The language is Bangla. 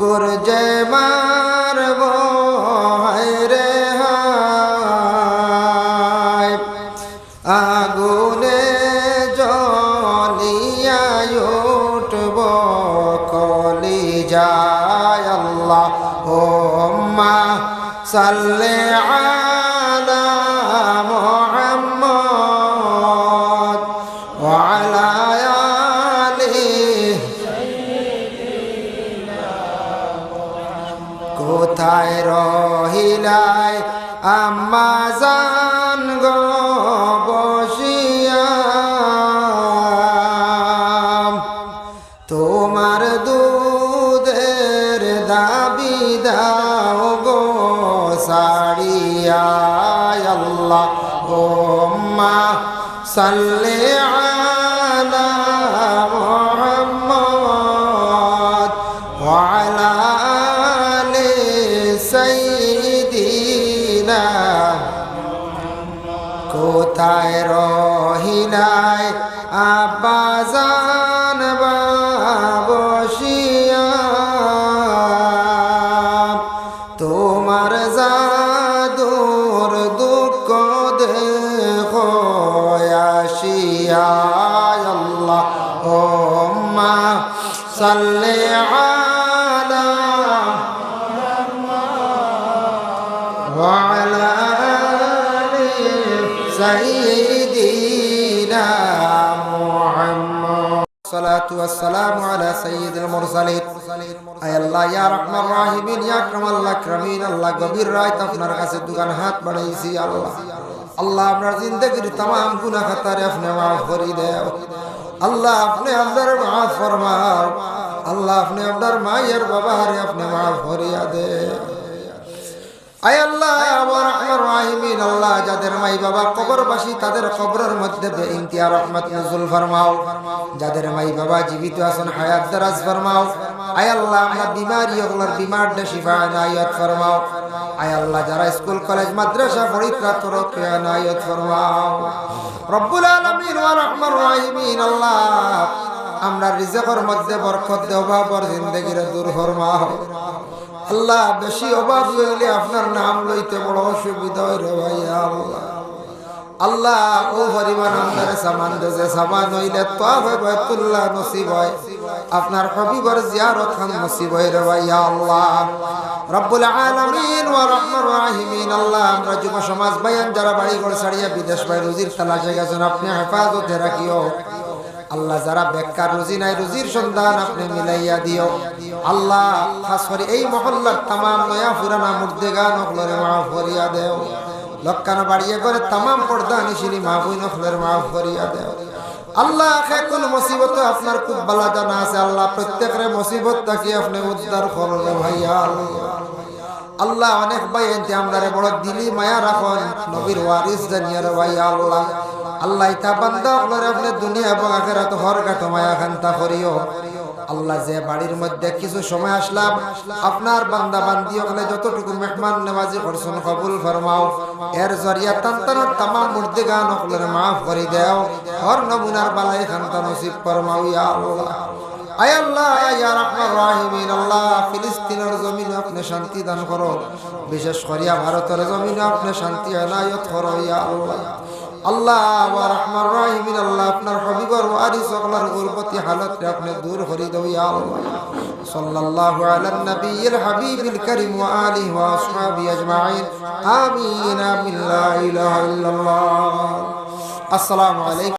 গুরজে মারব রে আগুনে জলিয়া উঠব কলি যায় আল্লাহ। ও মা সাল্লে আলা কোথায় রহিলাই? আম্মা জান গো বসিয়া। তোমার দুধের দাবি দাও গো সাড়িয়া আল্লাহ। ও মা সাল্লে কোথায় রহিলাই আব্বাজান বসিয়া তোমার জাদুর দুঃখ দেখো আসিয়া আল্লাহ ও মা সাল্লে আলা وعلى آل سيدنا محمد الصلاة والسلام على سيد المرسلين أي الله يا رحمن الراحمين يا أكرم الله أكرمين الله قبير رايت أفنار قاسد دوغان هات بنيسي الله আল্লাহ আপনার জিন্দগির তাম গুনা খাতারে আপনি মাফ করে দেও আল্লাহ আপনি আপনার মাফ ফরমাও আল্লাহ আপনি আপনার মায়ের বাবারে আপনি মাফ করিয়া দে আয় আল্লাহ রহমান আল্লাহ যাদের মাই বাবা কবরবাসী, তাদের কবরের মধ্যে বে রহমত নজুল ফরমাও। যাদের মাই বাবা জীবিত আছেন, হায়াত দারাজ ফরমাও। আয় আল্লাহ, আমরা বিমারি ওগুলোর বিমার শিফা নায়াত ফরমাও। আয় আল্লাহ, যারা স্কুল, কলেজ, মাদ্রাসা পরীক্ষা তরফ নায়াত ফরমাও। রব্বুল আলামিন, ওয়া রহমান রাহিমিন, আল্লাহ, আমরা রিজকের মধ্যে বরকত দেও বাবর জিন্দেগির দূর ফরমাও। আল্লাহ বেশি অভাব হইলে আপনার নাম লইতে বড় অসুবিধা হয় রে ভাই আল্লাহ। আল্লাহ, ও পরিমাণ আপনার সামান দেশে সামান হইলে তো বয়তুল্লাহ নসিব হয়। আপনার হবিবর জিয়ারত খান নসিব হয় রে ভাই আল্লাহ। রব্বুল আলামিন ওয়া রহমান রাহিমিন, আল্লাহ, আমরা যুব সমাজ বায়ান যারা বাড়ি ঘর ছাড়িয়া বিদেশ বাই রুজির তালাশে গেছেন, আপনি হেফাজতে রাখিও। আল্লাহ যারা বেকার, রুজি নাই, রুজির সন্ধান আপনি মিলাইয়া দিও। আল্লাহ, খাস করে এই মহল্লার তামাম নয়া পুরানা মুর্দে গান হলরে মাফ করিয়া দেও। লক্কানো বাড়িয়ে করে তামাম পর্দা নিশিনি মা বই নখলের মাফ করিয়া দেও। আল্লাহ কোন মুসিবত আপনার খুব ভালো জানা আছে। আল্লাহ, প্রত্যেকের মুসিবত তাকে আপনি উদ্ধার ভাইয়া? আল্লাহ আল্লাহ অনেক ভাই এনতে আমরা বড় দিলি মায়া রাখন, নবীর ওয়ারিস জানিয়ার ভাই আল্লাহ। আল্লাহ ইতা বান্দা আপনার আপনি দুনিয়া এবং আখেরাত হর গাঠ মায়া খান্তা করিও। আল্লাহ যে বাড়ির মধ্যে কিছু সময় আসলাম, আপনার বান্দা বান্দি ওখানে যতটুকু মেহমান নেওয়াজি করছেন কবুল ফরমাও। এর জরিয়া তান্তানোর তামাম মুর্দি গান ওগুলোর মাফ করে দেও। হর নমুনার বালাই খান্তা নসিব ফরমাও ইয়া আল্লাহ। আয় আল্লাহ, ইয়া রহমান রাহিমিন, আল্লাহ ফিলিস্তিনের জমিন শান্তি দান করো। বিশেষ করিয়া ভারতের জমিন আপনি শান্তি এনায়ত করো আল্লাহ। আল্লাহ ওয়া রহমান রাহিমিন, আল্লাহ আপনার হবিবর ওয়ারি সকলার গুরবতি হালত আপনি দূর করি দাও আল্লাহ। হাবিবিল কারীম ওয়া আলিহি আজমাইন। আমিন আমিন আসসালামু আলাইকুম।